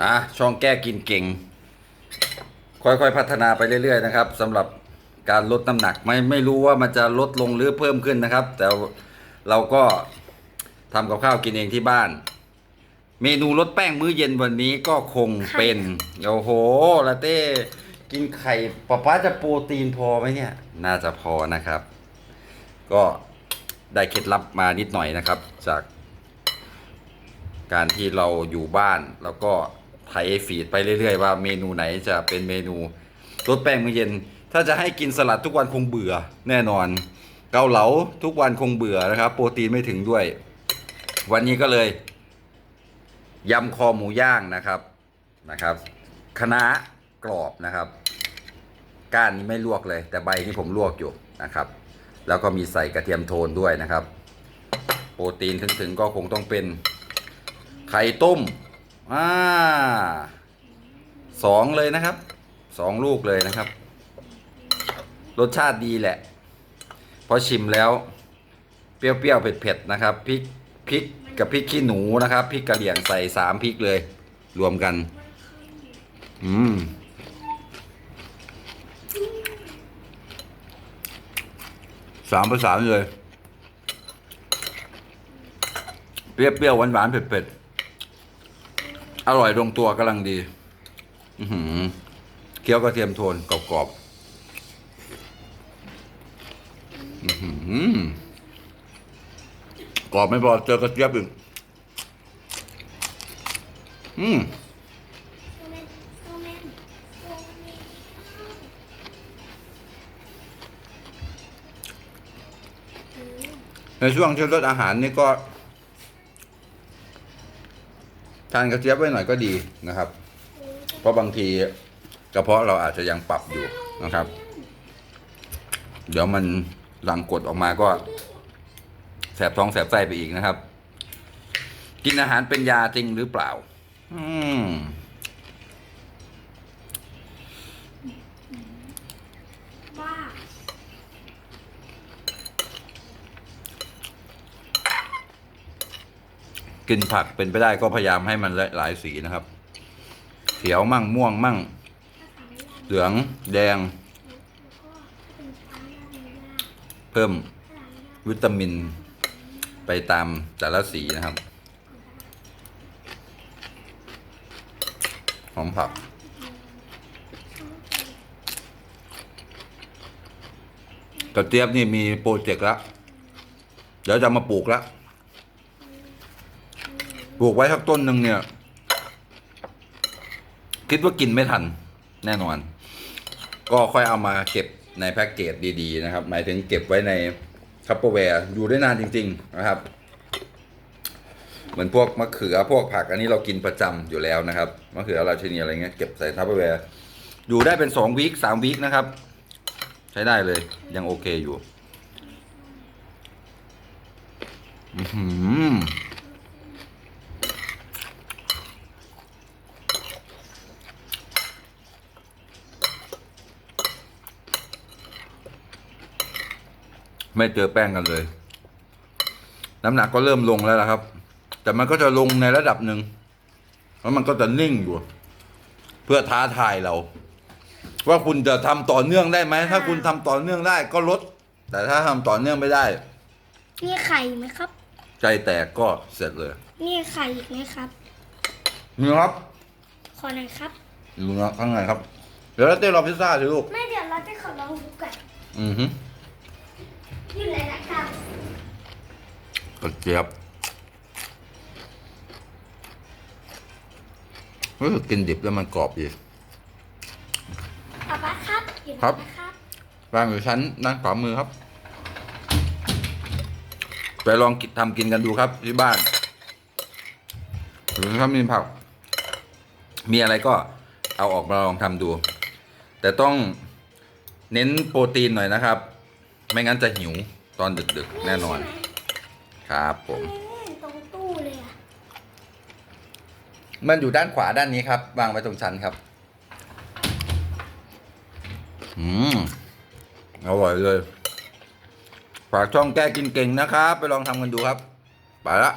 อะช่องแก้กินเก่ง ค่อยๆพัฒนาไปเรื่อย ๆ นะครับสำหรับการลดน้ำหนักไม่ไม่รู้ว่ามันจะลดลงหรือเพิ่มขึ้นนะครับ แต่เราก็ทำกับข้าวกินเองที่บ้าน เมนูลดแป้งมื้อเย็นวันนี้ก็คงเป็นโอ้โหลาเต้กินไข่ป๊าป๊าจะโปรตีนพอไหมเนี่ย น่าจะพอนะครับ ก็ได้เคล็ดลับมานิดหน่อยนะครับ จากการที่เราอยู่บ้านแล้วก็ ไถฟีดไปเรื่อยๆ ว่าเมนูไหนจะเป็นเมนูลดแป้งมื้อเย็น ถ้าจะให้กินสลัดทุกวันคงเบื่อแน่นอน เกาเหลาทุกวันคงเบื่อนะครับ โปรตีนไม่ถึงด้วย วันนี้ก็เลยยำคอหมูย่างนะครับนะครับคะน้ากรอบนะครับ ก้านนี้ไม่ลวกเลย แต่ใบนี่ผมลวกอยู่นะครับ แล้วก็มีใส่กระเทียมโทนด้วยนะครับ โปรตีนถึงๆก็คงต้องเป็นไข่ต้ม อ่าสองเลยนะครับสองลูกเลยนะครับ รสชาติดีแหละ พอชิมแล้ว เปรี้ยวๆเผ็ดๆนะครับพริกพริกกับพริกขี้หนูนะครับพริกกระเหลี่ยงใส่สามพริกเลย รวมกัน อืมสามประสานเลย เปรี้ยวๆหวานๆเผ็ดๆ อร่อยลงตัวกำลังดีอืเคี้ยวกระเทียมโทนกรอบๆอือหือกรอบไม่พอเจอกระเจี๊ยบอีกอืมในช่วงที่ลดอาหารนี่ก็ ทานกระเจี๊ยบไว้หน่อยก็ดีนะครับ เพราะบางทีกระเพาะเราอาจจะยังปรับอยู่นะครับ เดี๋ยวมันหลังกดออกมาก็แสบท้องแสบไส้ไปอีกนะครับ กินอาหารเป็นยาจริงหรือเปล่า อืม บ้า กินผักเป็นไปได้ก็พยายามให้มันหลายสีนะครับ เขียวมั่งม่วงมั่ง เหลืองแดง เพิ่มวิตามินไปตามแต่ละสีนะครับ หอมผักกระเจี๊ยบนี่มีโปรเจกต์แล้วเดี๋ยวจะมาปลูกแล้ว ลูกไว้สักต้นหนึ่งเนี่ย คิดว่ากินไม่ทัน แน่นอน ก็ค่อยเอามาเก็บในแพ็กเกจดีๆนะครับ หมายถึงเก็บไว้ในคัพเปอร์แวร์อยู่ได้นานจริง ๆ นะครับ เหมือนพวกมะเขือพวกผักอันนี้เรากินประจำอยู่แล้วนะครับมะเขือราชินีอะไรเงี้ยเก็บใส่คัพเปอร์แวร์อยู่ได้เป็นสองวีคสามวีคนะครับ ใช้ได้เลย ยังโอเคอยู่ อือ ไม่เจอแป้งกันเลย น้ำหนักก็เริ่มลงแล้วนะครับ แต่มันก็จะลงในระดับหนึ่งแล้วมันก็จะนิ่งอยู่ เพื่อท้าทายเรา ว่าคุณจะทำต่อเนื่องได้ไหมถ้าคุณทำต่อเนื่องได้ก็ลด แต่ถ้าทำต่อเนื่องไม่ได้นี่ไข่ไหมครับ ใจแตกก็เสร็จเลยนี่ไข่อีกไหมครับ นี่ครับ ขอหน่อยครับ ดูนะข้างในครับ เดี๋ยวเราเต้นรอพิซซ่าสิลูก ไม่เดี๋ยวเราจะขอลองดูกันอือฮึ อยู่ไหนนะครับกระเจี๊ยบรู้สึกกินดิบแล้วมันกรอบดีป๊าป๊าครับอยู่ไหนครับนะครับวางอยู่ชั้นด้านขวามือครับ ไปลองกินทำกินกันดูครับที่บ้านหรือถ้ามีผัก มีอะไรก็เอาออกมาลองทำดู แต่ต้องเน้นโปรตีนหน่อยนะครับ ไม่งั้นจะหิวตอนดึกๆแน่นอนใช่ไหมครับผมนี่ตรงตู้เลยอะมันอยู่ด้านขวาด้านนี้ครับ วางไว้ตรงชั้นครับ อืม อร่อยเลย ฝากช่องแก้กินเก่งนะครับ ไปลองทำกันดูครับ ไปละ